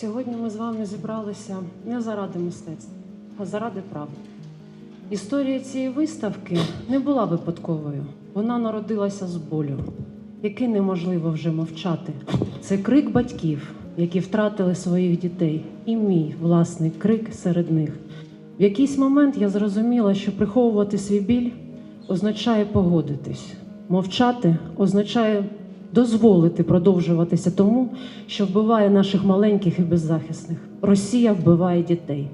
Сьогодні ми з вами зібралися не заради мистецтва, а заради правди. Історія цієї виставки не була випадковою. Вона народилася з болю, який неможливо вже мовчати. Це крик батьків, які втратили своїх дітей, і мій власний крик серед них. В якийсь момент я зрозуміла, що приховувати свій біль означає погодитись. Мовчати означає дозволити продовжуватися тому, що вбиває наших маленьких і беззахисних. Росія вбиває дітей.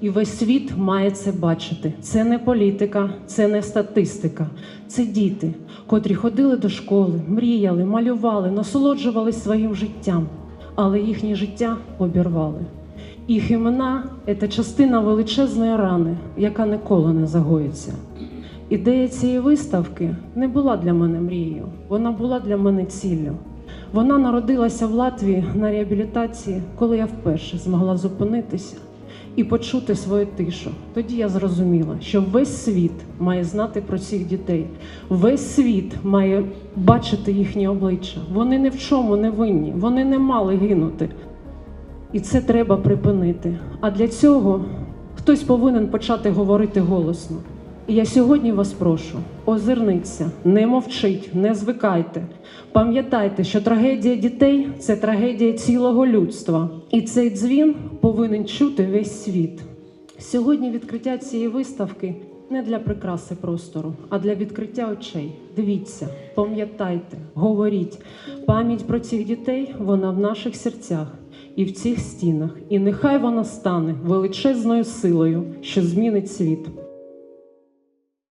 І весь світ має це бачити. Це не політика, це не статистика, це діти, котрі ходили до школи, мріяли, малювали, насолоджувались своїм життям, але їхнє життя обірвали. Їх імена це частина величезної рани, яка ніколи не загоїться. Ідея цієї виставки не була для мене мрією, вона була для мене ціллю. Вона народилася в Латвії на реабілітації, коли я вперше змогла зупинитися і почути свою тишу. Тоді я зрозуміла, що весь світ має знати про цих дітей, весь світ має бачити їхні обличчя. Вони ні в чому не винні, вони не мали гинути. І це треба припинити. А для цього хтось повинен почати говорити голосно. Я сьогодні вас прошу, озирніться, не мовчіть, не звикайте. Пам'ятайте, що трагедія дітей це трагедія цілого людства. І цей дзвін повинен чути весь світ. Сьогодні відкриття цієї виставки не для прикраси простору, а для відкриття очей. Дивіться, пам'ятайте, говоріть. Пам'ять про цих дітей вона в наших серцях і в цих стінах. І нехай вона стане величезною силою, що змінить світ.